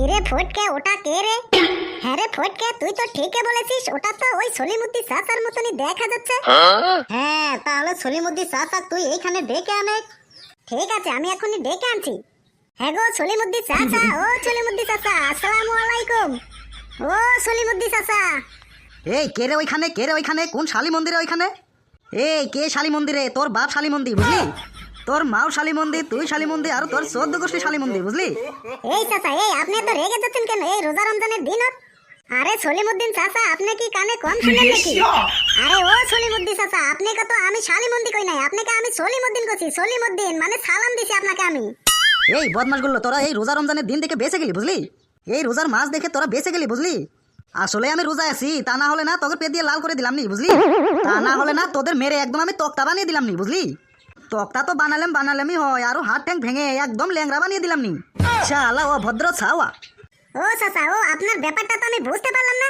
কিরে ফটকে ওটা কে রে? হ্যাঁ রে ফটকে, তুই তো ঠিকই বলেছিস, ওটা তো ওই সলিমুদ্দি চাচার মতনই দেখা যাচ্ছে। হ্যাঁ তাহলে সলিমুদ্দি চাচা তুই এইখানে ডেকে আনে। ঠিক আছে, আমি এখনই ডেকে আনছি। হ্যাঁ গো সলিমুদ্দি চাচা ও সলিমুদ্দি চাচা আসসালামু আলাইকুম। ও সলিমুদ্দি চাচা এই, কে রে ওইখানে, কে রে ওইখানে, কোন শালি মন্দিরে ওইখানে? এই, কে শালি মন্দিরে তোর বাপ শালি মন্দির বুঝলি? তোর মাও শালি মন্দির তুই শালি মন্দির আর তোর চোদ্দ গোষ্ঠী শালি মন্দির বুঝলি? এই চাচা এই আপনি তো রেগে যাচ্ছেন কেন? এই রোজা রমজানের দিন আরে? সলিমুদ্দিন চাচা আপনি কি কানে কম শুনেন নাকি? আরে ও সলিমুদ্দিন চাচা আপনাকে তো আমি শালিমুদ্দি কই নাই আপনাকে আমি সলিমুদ্দিন কইছি সলিমুদ্দিন মানে সালাম দিছি আপনাকে আমি। এই বদমাসগুলো তোরা এই রোজা রমজানের দিন দেখে বেঁচে গেলি বুঝলি? এই রোজার মাস দেখে তোরা বেঁচে গেলি বুঝলি? আসলে আমি রোজা আছি তা না হলে না তোদের পেট দিয়ে লাল করে দিলাম নি বুঝলি? তা না হলে না তোদের মেরে একদম আমি তক্তা বানিয়ে দিলাম নি বুঝলি? তক্তা তো বানালাম বানালামই হয়। আরও হাত ট্যাঙ্ক ভেঙে একদম ল্যাংরা বানিয়ে দিলাম নি। শালা ও ভদ্র ছাওয়া। ও চাচা ও আপনার ব্যাপারটা তো আমি বুঝতে পারলাম না।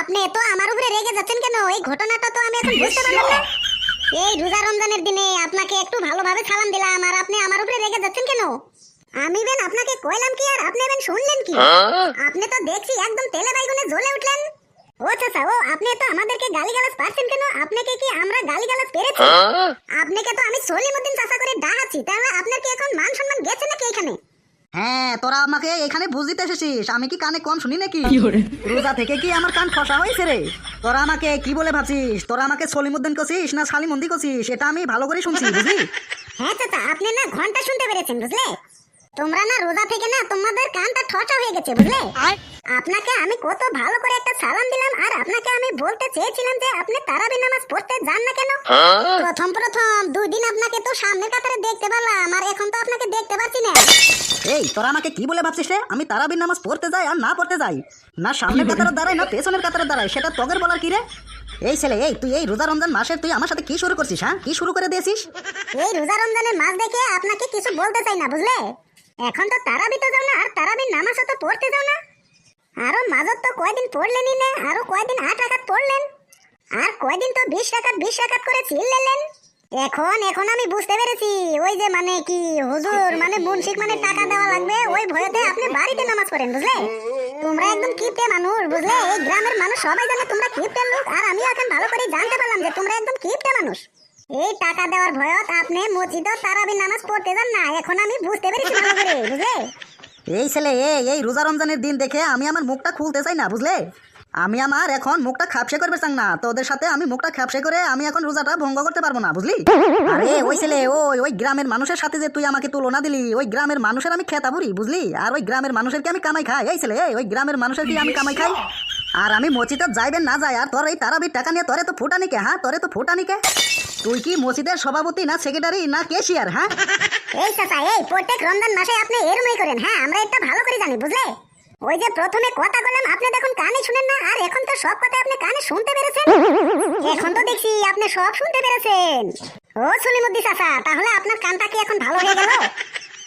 আপনি তো আমার উপরে রেগে যাচ্ছেন কেন? এই ঘটনাটা তো আমি এখন বুঝতে পারলাম না। এই রোজা রমজানের দিনে আপনাকে একটু ভালোভাবে সালাম দিলাম আর আপনি আমার উপরে রেগে যাচ্ছেন কেন? আমি বেন আপনাকে কইলাম কি আর আপনি বেন শুনলেন কি? আপনি তো দেখছি একদম তেলে বাইগুনে জ্বলে উঠলেন। ও চাচা ও আপনি তো আমাদেরকে গালিগালাজ পাচ্ছেন কেন? আপনাকে কি আমরা গালিগালাজ পেরেছি? আপনাকে তো আমি সলিমুদ্দিন চাচা করে ডাহাচ্ছি তাহলে আপনার কি এখন মান সম্মান গেছে নাকি এখানে? হ্যাঁ তোরা আমাকে এখানে বুঝ দিতে এসেছিস আমি কি কানে কম শুনি নাকি? রোজা থেকে কি আমার কান ফসা হয়েছে রে? তোরা আমাকে কি বলে ভাবছিস? তোরা আমাকে সলিমুদ্দিন কছিস না সালিমন্দি কছিস এটা আমি ভালো করে শুনছি বুঝলি? হ্যাঁ চাচা আপনি না ঘণ্টা শুনতে পেরেছেন বুঝলে? তোমরা না রোজা থেকে না তোমাদের কানটা ঠচা হয়ে গেছে বুঝলে? আপনাকে আমি কত ভালো করে একটা সালাম দিলাম আর আপনাকে আমি বলতে চেয়েছিলাম যে আপনি তারাবি নামাজ পড়তে যান না কেন? প্রথম প্রথম দুই দিন আপনাকে তো সামনের কাতারে দেখতে পেলাম আর এখন তো আপনাকে দেখতে পাচ্ছি না। এই তোরা আমাকে কি বলে ভাবছিস রে? আমি তারাবির নামাজ পড়তে যাই আর না পড়তে যাই। না সামনের কাতারে দাঁড়াই না পেছনের কাতারে দাঁড়াই সেটা তোদের বলার কি রে? এই ছেলে এই তুই এই রোজা রমজান মাসে তুই আমার সাথে কি শুরু করছিস হ্যাঁ? কি শুরু করে দিয়েছিস? এই রোজা রমজানের মাস দেখে আপনাকে কিছু বলতে চাই না বুঝলে? এখন তো তারাবি তো যাও না, আর তারাবির নামাজও তো পড়তে যাও না। আরও মাঝত তো কয়দিন পড়লেনই না, আরও কয়দিন আট রাখাত পড়লেন। আর কয়দিন তো বিশ রাখাত বিশ রাখাত করে ছিলেন এখন এখন আমি বুঝতে পেরেছি, ওই যে মানে কি, হুজুর মানে মুন্সিক মানে টাকা দেওয়া লাগবে, ওই ভয়তে আপনি বাড়িতে নামাজ পড়েন, বুঝলে? তোমরা একদম কিপটে মানুষ, বুঝলে? এই গ্রামের মানুষ সবাই জানে তোমরা কিপটের লোক, আর আমি এখন ভালো করে জানতে পারলাম যে তোমরা একদম কিপটে মানুষ। এই টাকা দেওয়ার ভয়ত আপনি মসজিদে তারাবি নামাজ পড়তে যান না। এখন আমি বুঝতে পেরেছি ভালো করে, বুঝলে? এই ছেলে, এই রোজা রমজানের দিন দেখে আমি আমার মুখটা খুলতে চাই না, বুঝলে? আমি আমার এখন মুখটা খাপসে করবে চাং না। তোদের সাথে আমি মুখটা খাপসে করে আমি এখন রোজাটা ভঙ্গ করতে পারব না, বুঝলি? আরে, ওই ছেলে, ওই ওই গ্রামের মানুষের সাথে যে তুই আমাকে তুলনা দিলি, ওই গ্রামের মানুষের আমি খেতা বুঝলি? আর ওই গ্রামের মানুষের কি আমি কামাই খাই? এই ছেলে ওই গ্রামের মানুষের কি আমি কামাই খাই? আর আমি মসজিদে যাইবেন না যাই আর তোর এই তারাবির টাকা নিয়ে তোরে তো ফুটানি কে হ্যাঁ? তোরে তো ফুটানি কে তুই কি মসজিদের সভাপতি না সেক্রেটারি না কেশিয়ার হ্যাঁ? এই চাচা, এই প্রত্যেক রমজান মাসে আপনি এরমই করেন হ্যাঁ? আমরা এটা ভালো করে জানি, বুঝলে? ওই যে প্রথমে কথা বললাম, আপনি দেখুন কানে শুনেন না, আর এখন তো সব কথা আপনি কানে শুনতে পেরেছেন। এখন তো দেখছি আপনি সব শুনতে পেরেছেন। ও সলিমুদ্দি চাচা, তাহলে আপনার কানটা কি এখন ভালো হয়ে গেল?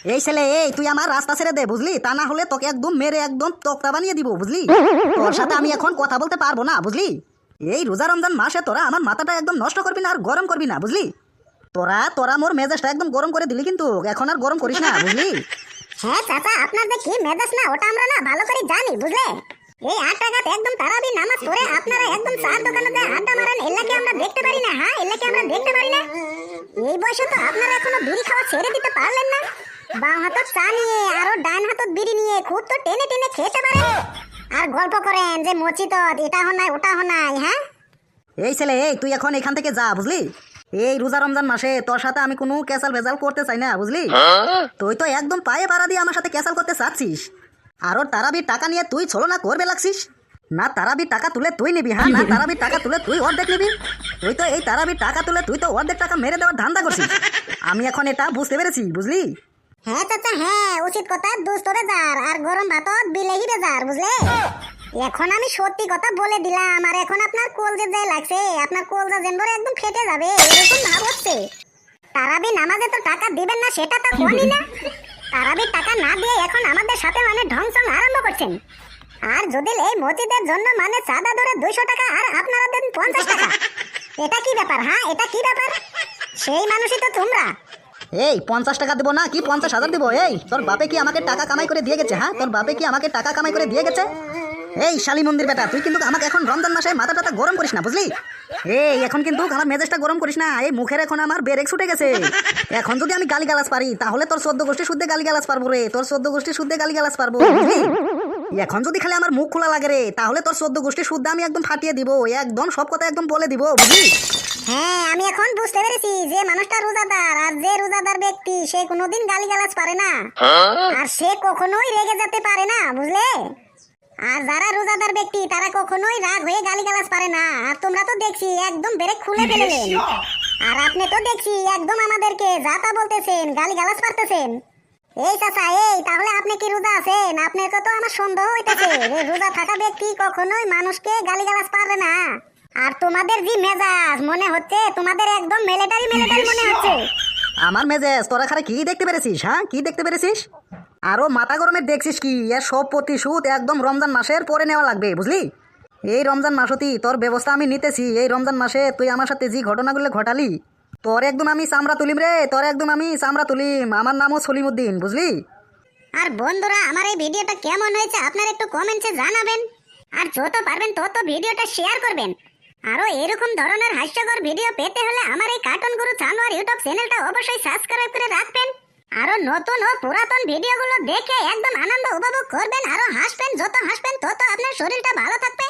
এই ছেলে, এই, তুই আমার রাস্তা ছেড়ে দে, বুঝলি? তা না হলে তোকে একদম মেরে একদম তক্তা বানিয়ে দিব, বুঝলি? তোর সাথে আমি এখন কথা বলতে পারব না, বুঝলি? এই রোজা রমজান মাসে তোরা আমার মাথাটা একদম নষ্ট করবি না আর গরম করবি না, বুঝলি? তোরা তোরা মোর মেজাজটা একদম গরম করে দিলি কিন্তু এখন আর গরম করিস না, বুঝলি? হ্যাঁ চাচা, আপনার যে কি মেজাজ না, ওটা আমরা না ভালো করে জানি, বুঝলে? এই আট টাকাতে একদম তারাবি নামাজ পড়ে আপনারা একদম চার দোকানে যে আড্ডা মারেন, এলাকে আমরা দেখতে পারি না হ্যাঁ এলাকে আমরা দেখতে পারি না? এই বয়সে তো আপনারা এখনও বিড়ি খাওয়া ছেড়ে দিতে পারলেন না। বাম হাতত চা নিয়ে আরও ডান হাতত বিড়ি নিয়ে খুব তো টেনে টেনে খেতে পারেন আর গল্প করেন যে মচিত এটা হনাই ওটা হনাই হ্যাঁ এই ছেলে এই তুই এখন এখান থেকে যা বুঝলি? এই রোজা রমজান মাসে তোর সাথে আমি কোনো ক্যাসাল ভেজাল করতে চাই না বুঝলি? তুই তো একদম পায়ে পাড়া দিয়ে আমার সাথে ক্যাসাল করতে চাচ্ছিস। আর ওর তারাবির টাকা নিয়ে তুই ছলো না করবে লাগছিস? না তারাবির টাকা তুলে তুই নিবি হ্যাঁ? না তারাবির টাকা তুলে তুই অর্ধেক নিবি। তুই তো এই তারাবির টাকা তুলে তুই তো অর্ধেক টাকা মেরে দেওয়ার ধান্দা করছিস। আমি এখন এটা বুঝতে পেরেছি বুঝলি? হ্যাঁ চাচা হ্যাঁ উচিত কথা দুস্থ বেজার, আর গরম ভাতত বিলেহি বেজার, বুঝলে? এখন আমি সত্যি কথা বলে দিলাম, আর এখন আপনার কলজে যাই লাগছে, আপনার কলজা জেনবরে একদম ফেটে যাবে, এরকম ভাব হচ্ছে। তারাবি নামাজে তো টাকা দিবেন না, সেটা তো কোনই না তারাবির টাকা না দিয়ে এখন আমাদের সাথে মানে ঢংসং আরম্ভ করছেন। আর যদি এই মসজিদের জন্য মানে চাঁদা ধরে দুইশো টাকা, আর আপনারা দেন পঞ্চাশ টাকা, এটা কি ব্যাপার হ্যাঁ এটা কি ব্যাপার? সেই মানুষই তো তোমরা। এই, পঞ্চাশ টাকা দেবো না, কি পঞ্চাশ হাজার দেবো? এই, তোর বাপে কি আমাকে টাকা কামাই করে দিয়ে গেছে হ্যাঁ? তোর বাপে কি আমাকে টাকা কামাই করে দিয়ে গেছে? এই, শালী মন্দির বেটা, তুই কিন্তু আমাকে এখন রমজান মাসে মাথা টাথা গরম করিস না, বুঝলি? এই, এখন কিন্তু আমার মেজাজটা গরম করিস না, এই, মুখের এখন আমার বেরেক ছুটে গেছে। এখন যদি আমি গালি গালাজ পারি, তাহলে তোর চোদ্দ গোষ্ঠী শুদ্ধে গালি গালাস পারব রে, তোর চোদ্দ গোষ্ঠী শুদ্ধে গালি গালাস পারব এখন যদি খালি আমার মুখ খোলা লাগে রে তাহলে তোর চোদ্দ গোষ্ঠী শুদ্ধ আমি একদম ফাটিয়ে দিব একদম সব কথা একদম বলে দিব বুঝলি? হ্যাঁ আমি এখন বুঝতে পেরেছি যে মানুষটা রোজাদার আর যে রোজাদার ব্যক্তি সে কোনোদিন গালিগালাজ পারে না। আর সে কখনোই রেগে যেতে পারে না বুঝলে? আর যারা রোজাদার ব্যক্তি তারা কখনোই রাগ হয়ে গালিগালাজ পারে না। আর তোমরা তো দেখছি একদম বেরেক খুলে ফেলেলেন। আর আপনি তো দেখছি একদম আমাদেরকে যা তা বলতেছেন গালিগালাজ পারতেছেন। এই চাচা, এই, তাহলে আপনি কি রোজা আছেন? আপনাকে তো আমার সন্দেহ হইতেছে। রোজা থাকা ব্যক্তি কখনোই মানুষকে গালিগালাজ পারে না। আর তোমাদের যে মেজাজ, মনে হচ্ছে তোমাদের একদম মিলিটারি মিলিটারি মনে হচ্ছে। আমার মেজাজ, তোরা খারে কি দেখতে পেরেছিস হ্যাঁ? কি দেখতে পেরেছিস? আরও মাথা গরমের দেখছিস কি? এর সব প্রতিশোধ একদম রমজান মাসের পরে নেওয়া লাগবে, বুঝলি? এই রমজান মাসতি তোর ব্যবস্থা আমি নিতেছি। এই রমজান মাসে তুই আমার সাথে যে ঘটনাগুলো ঘটালি তোর একদম আমি চামড়া তুলিম রে, তোর একদম আমি চামড়া তুলিম। আমার নামও সলিমুদ্দিন, বুঝলি? আর বন্ধুরা, আমার এই ভিডিওটা কেমন হয়েছে আপনারা একটু কমেন্টসে জানাবেন। আর যত পারবেন তত ভিডিওটা শেয়ার করবেন। আরও এরকম ধরনের হাস্যকর ভিডিও পেতে হলে আমার এই কার্টুন গুরু জানোয়ার ইউটিউব চ্যানেলটা অবশ্যই সাবস্ক্রাইব করে রাখবেন। আরও নতুন ও পুরাতন ভিডিওগুলো দেখে একদম আনন্দ উপভোগ করবেন আরও হাসবেন, যত হাসবেন তত আপনার শরীরটা ভালো থাকবে।